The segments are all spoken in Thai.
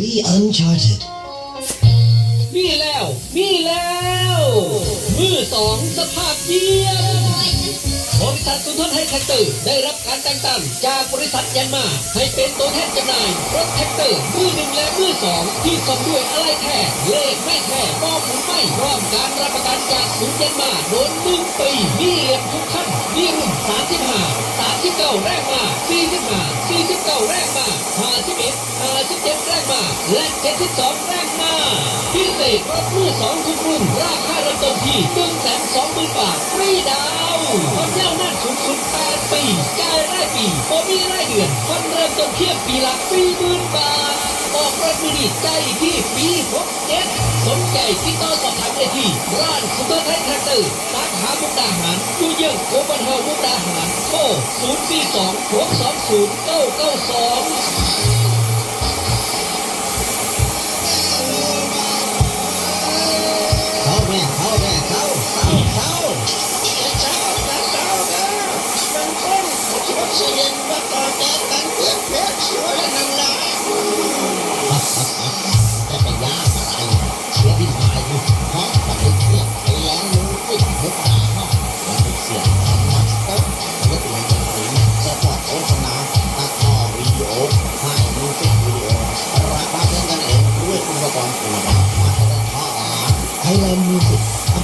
Be uncharted. มีแล้ว มีแล้ว มือสองสภาพเยี่ยมบริษัทสุนทรไทยแท็กเตอร์ได้รับการแต่งตั้งจากบริษัทยันมา ให้เป็นตัวแทนจำหน่ายรถแท็กเตอร์มือหนึ่งและมือสองที่ซ่อมด้วยอะไรแท้เลขไม่แท้บอหมุนไม่พร้อมการรับประกันจากศูนย์ยันมาโดนหนึ่งปีมีเหลี่ยมทุกขั้นมีรุ่นสามสิบห้าสามสิบเก้าแรกมาสี่สิบห้าสี่สิบเก้าแรกมาห้าสิบเอ็ดห้า สิบเจ็ดแรกมาและเจ็ดสิบสองแรกมาพิเศษรถมือสองทุกรุ่นราคาเริ่มต้นที่หนึ่งแสนสองหมื่นบาทฟรีดาวน์ความยาวนานสูงสุดแปดปีจ่ายรายปีโบมีรายเดือนผ่อนเริ่มต้นเพียงปีละสี่หมื่นบาทออกรถมือดีใจที่ปีหกเจ็ดสนใจติดต่อสอบถามได้ที่ร้านซุปเปอร์ไทยแท็กเตอร์สาขามุกดาหารอยู่เยื้องโคบันเฮามุกดาหารโทรศูนย์สี่สองหกสองศูนย์เก้าเก้าสอง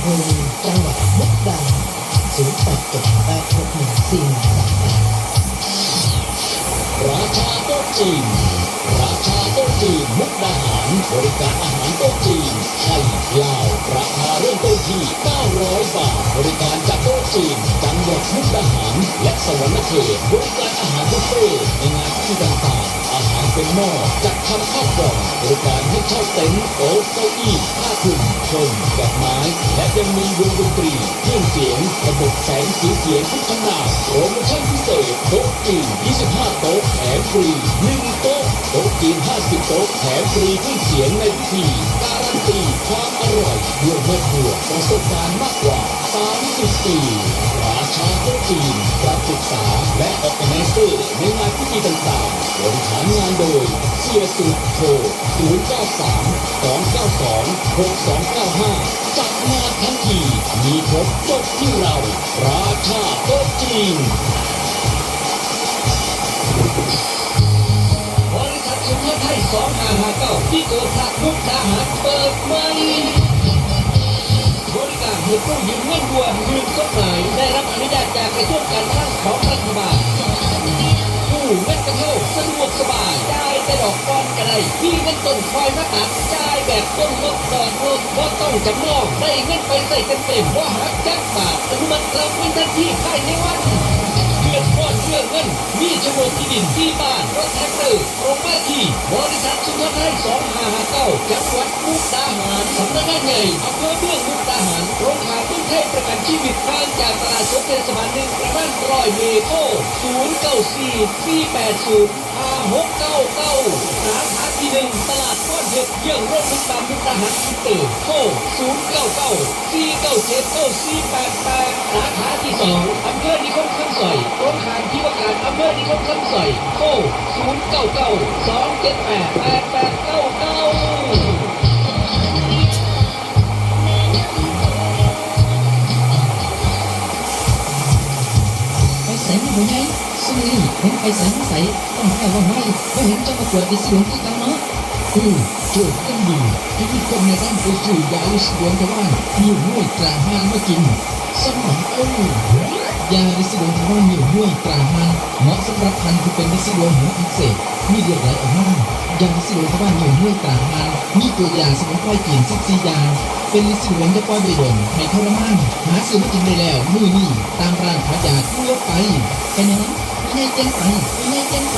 สิกอำเภอเมืองจังหวัดมุกดาหารศูนย์แปดเจ็ดแปดหกหนึ่งสี่หนึ่งสามแปดราชาโต๊ะจีน ราชาโต๊ะจีนมุกดาหารบริการอาหารโต๊ะจีนไทยลาว ราคาเริ่มต้นที่ 900 บาท บริการจากโต๊ะจีน จังหวัดมุกดาหาร และสวรรณเขตบริการอาหารบุฟเฟ่ต์ในงานที่ต่างๆ เป็นหม้อจัดทำข้าวกล่องบริการให้เช่าเต็นท์โต๊ะเก้าอี้ผ้าคลุมชมดอกไม้ และยังมีวงดนตรีเครื่องเสียงระบบแสงสีเสียงทุกขนาดโปรโมชั่นพิเศษโต๊ะจีน25 โต๊ะแถมฟรี1โต๊ะโต๊ะจีน50 โต๊ะแถมฟรีเครื่องเสียงในพิธีการันตีความอร่อยด้วยแม่ครัวประสบการณ์มากกว่า 30 ปีราชาโต๊ะจีนการศึกษาและออกแกไนเซอร์ในงานพิธีต่างๆบริหารงานโดยเสียสุดโทร093 292 6295 จัดงาทั้งที มีครบจบที่เรา ราชาโต๊ะจีนบริษัทสุนทรไทย2559ที่เกิดจากมุกดาหารเปิดใหม่บริการให้ผู้ยืมเงินด่วนยืมกฎหมายได้รับอนุญาตจากกระทรวงการคลังของรัฐบาล เงินกระเท่าสะดวกสบายได้แต่ดอกก้อนกระไรมีเงินต้นคอยมาตัดจ่ายแบบต้นลดดอกลดว่าต้องจำนองได้เงินไปใส่เต็มๆว่าหักจ็คบาทอนุมัติรับเงินทันทีภายในวันเพื่อนก้อนเพื่อนเงิน มีโฉนดที่ดินที่บ้านรถแท็กเตอร์ตรงมาที่บริษัทสุนทรไทย2559จังหวัดมุกดาหารสำนักงานใหญ่อำเภอเมืองมุกดาหารโรงขาน เทศประกันชีวิตบ้านจากตลาดสดเทศบาลหนึ่งประมาณร้อยเมตรโทรศูนย์เก้าสี่สี่แปดศูนย์ห้าหกเก้าเก้าสาขาที่หนึ่งตลาดก้อนเห็ดเยี่ยร่มมุกตามมุกรหัรอินเตอร์โทรศูนย์เก้าเก้าสี่เก้าเจ็ดเก้าสี่แปดแปดสาขาที่สองอำเภอนิคมคำสอยโรงทานที่ว่าการอำเภอนิคมคำสอยโทรศูนย์เก้าเก้าสองเจ็ดแปดแปดแปด ไปใส่ไม่หัวไงซึ่งนี่เห็นไปใส่ใส่ต้องให้ว่าไม่ก็เห็นเจ้าประกวดในสวนที่กันเนาะคือโจทย์ต้องดีที่ทุกคนในบ้านไปสู่ยาลิสวนแต่ว่ามีห้วยกลางห้างมากินสมองเอ้ยาลิสวนแต่ว่ามีห้วยกลางห้างเหมาะสำหรับพันธุ์ที่เป็นลิสวนหัวอักเสบมีเลือดไหลออกมา ยาลิสวนแต่ว่ามีห้วยกลางห้าง มีตัวยาสมุนไพรกลิ่นซิกซี่ยาเป็นลิสวนจะปล่อยไปดนให้ทรมานหาซื้อมากินได้แล้วมือนี่ตามร้านขายยาทั่วไปเป็นยังไงไม่ให้แจ้งไปไม่ให้แจ้งไป